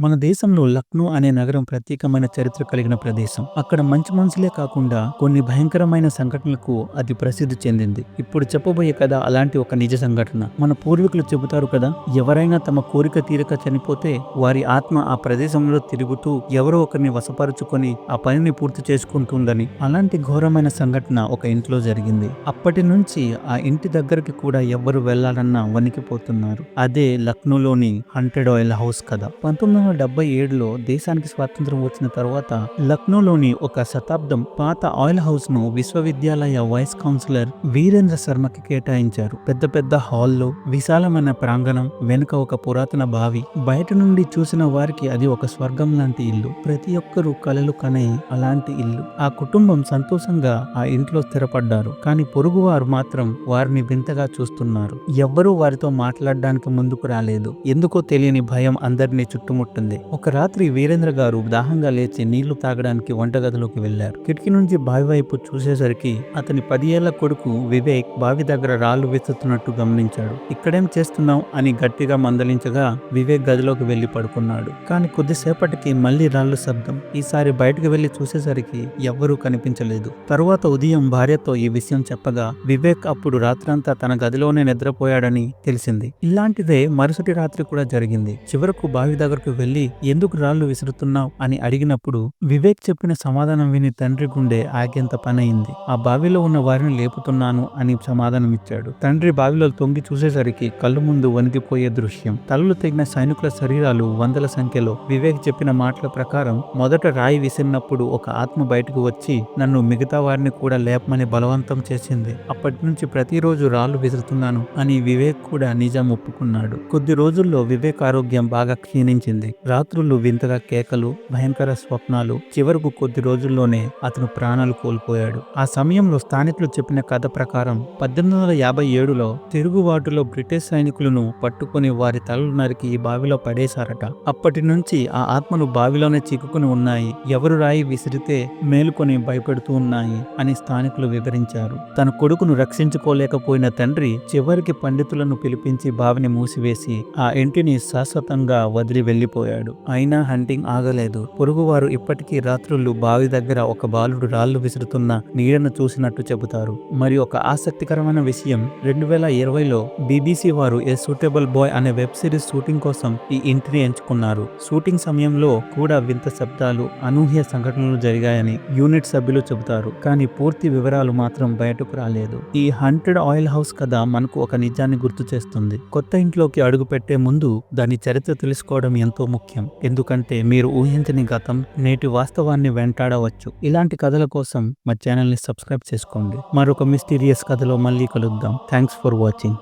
మన దేశంలో లక్నో అనే నగరం ప్రత్యేకమైన చరిత్ర కలిగిన ప్రదేశం. అక్కడ మంచి మనుషులే కాకుండా కొన్ని భయంకరమైన సంఘటనలకు అది ప్రసిద్ధి చెందింది. ఇప్పుడు చెప్పబోయే కథ అలాంటి ఒక నిజ సంఘటన. మన పూర్వీకులు చెబుతారు కదా ఎవరైనా తమ కోరిక తీరక చనిపోతే వారి ఆత్మ ఆ ప్రదేశంలో తిరుగుతూ ఎవరో ఒకరిని వశపరుచుకొని ఆ పనిని పూర్తి చేసుకుంటుందని. అలాంటి ఘోరమైన సంఘటన ఒక ఇంట్లో జరిగింది. అప్పటి నుంచి ఆ ఇంటి దగ్గరికి కూడా ఎవ్వరు వెళ్ళాలన్నా వణికిపోతున్నారు. అదే లక్నోలోని హంటెడ్ ఆయిల్ హౌస్ కథ. పంతొమ్మిది వందల డెబ్బై ఏడులో దేశానికి స్వాతంత్రం వచ్చిన తర్వాత లక్నోలోని ఒక శతాబ్దం పాత ఆయిల్ హౌస్ను విశ్వవిద్యాలయ వైస్ కౌన్సిలర్ వీరేంద్ర శర్మకి కేటాయించారు. పెద్ద పెద్ద హాల్లో విశాలమైన ప్రాంగణం వెనుక ఒక పురాతన బావి బయట నుండి చూసిన వారికి అది ఒక స్వర్గం లాంటి ఇల్లు. ప్రతి ఒక్కరూ కలలు కనే అలాంటి ఇల్లు. ఆ కుటుంబం సంతోషంగా ఆ ఇంట్లో స్థిరపడ్డారు. కానీ పొరుగువారు మాత్రం వారిని వింతగా చూస్తున్నారు. ఎవ్వరూ వారితో మాట్లాడడానికి ముందుకు రాలేదు. ఎందుకో తెలియని భయం అందరినీ చుట్టుముట్టింది. ఒక రాత్రి వీరేంద్ర గారు దాహంగా లేచి నీళ్ళు తాగడానికి వంటగదిలోకి వెళ్ళారు కిటికీ నుంచి బావి వైపు చూసేసరికి అతని పది ఏళ్ళ కొడుకు వివేక్ బావి దగ్గర రాళ్ళు విసుతున్నట్టు గమనించాడు. ఇక్కడేం చేస్తున్నావు? అని గట్టిగా మందలించగా వివేక్ గదిలోకి వెళ్ళి పడుకున్నాడు. కానీ కొద్దిసేపటికి మళ్ళీ రాళ్ళ శబ్దం ఈసారి బయటకు వెళ్ళి చూసేసరికి ఎవ్వరూ కనిపించలేదు. తరువాత ఉదయం భార్యతో ఈ విషయం చెప్పగా వివేక్ అప్పుడు రాత్రంతా తన గదిలోనే నిద్రపోయాడని తెలిసింది. ఇలాంటిదే మరుసటి రాత్రి కూడా జరిగింది. చివరకు బావి దగ్గరకు వెళ్ళి ఎందుకు రాళ్ళు విసురుతున్నావు? అని అడిగినప్పుడు వివేక్ చెప్పిన సమాధానం విని తండ్రి గుండె ఆగేంత పనయింది. ఆ బావిలో ఉన్న వారిని లేపుతున్నాను అని సమాధానం ఇచ్చాడు. తండ్రి బావిలో తొంగి చూసేసరికి కళ్ళు ముందు వణికిపోయే దృశ్యం. తలలు తెగిన సైనికుల శరీరాలు వందల సంఖ్యలో వివేక్ చెప్పిన మాటల ప్రకారం మొదట రాయి విసిరినప్పుడు ఒక ఆత్మ బయటకు వచ్చి నన్ను మిగతా వారిని కూడా లేపమని బలవంతం చేసింది. అప్పటి నుంచి ప్రతిరోజు రాళ్ళు విసురుతున్నాను అని వివేక్ కూడా నిజం ఒప్పుకున్నాడు. కొద్ది రోజుల్లో వివేక్ ఆరోగ్యం బాగా క్షీణించింది. రాత్రులు వింతగా కేకలు భయంకర స్వప్నాలు చివరకు కొద్ది రోజుల్లోనే అతను ప్రాణాలు కోల్పోయాడు. ఆ సమయంలో స్థానికులు చెప్పిన కథ ప్రకారం పద్దెనిమిది వందల యాభై ఏడులో తిరుగుబాటులో బ్రిటిష్ సైనికులను పట్టుకుని వారి తలలు నరికి ఈ బావిలో పడేశారట. అప్పటి నుంచి ఆ ఆత్మలు బావిలోనే చిక్కుకుని ఉన్నాయి. ఎవరు రాయి విసిరితే మేలుకొని భయపెడుతూ ఉన్నాయి అని స్థానికులు వివరించారు. తన కొడుకును రక్షించుకోలేకపోయిన తండ్రి చివరికి పండితులను పిలిపించి బావిని మూసివేసి ఆ ఇంటిని శాశ్వతంగా వదిలి వెళ్ళిపోయాడు అయినా హంటింగ్ ఆగలేదు. పొరుగువారు ఇప్పటికీ రాత్రులు బావి దగ్గర ఒక బాలుడు రాళ్ళు విసురుతున్న నీడను చూసినట్టు చెబుతారు. మరి ఒక ఆసక్తికరమైన విషయం రెండు వేల ఇరవైలో బీబీసీ వారు ఏ సూటబుల్ బాయ్ అనే వెబ్ సిరీస్ షూటింగ్ కోసం ఈ ఇంటిని ఎంచుకున్నారు. షూటింగ్ సమయంలో కూడా వింత శబ్దాలు అనూహ్య సంఘటనలు జరిగాయని యూనిట్ సభ్యులు చెబుతారు. కానీ పూర్తి వివరాలు మాత్రం బయటకు రాలేదు. ఈ హంటెడ్ ఆయిల్ హౌస్ కథ మనకు ఒక నిజాన్ని గుర్తు చేస్తుంది. కొత్త ఇంట్లోకి అడుగు పెట్టే ముందు దాని చరిత్ర తెలుసుకోవడం ఎంతో ముఖ్యం. ఎందుకంటే మీరు ఊహించని గతం నేటి వాస్తవాన్ని వెంటాడవచ్చు. ఇలాంటి కథల కోసం మా ఛానల్ని సబ్స్క్రైబ్ చేసుకోండి. మరొక మిస్టీరియస్ కథలో మళ్ళీ కలుద్దాం. Thanks for watching.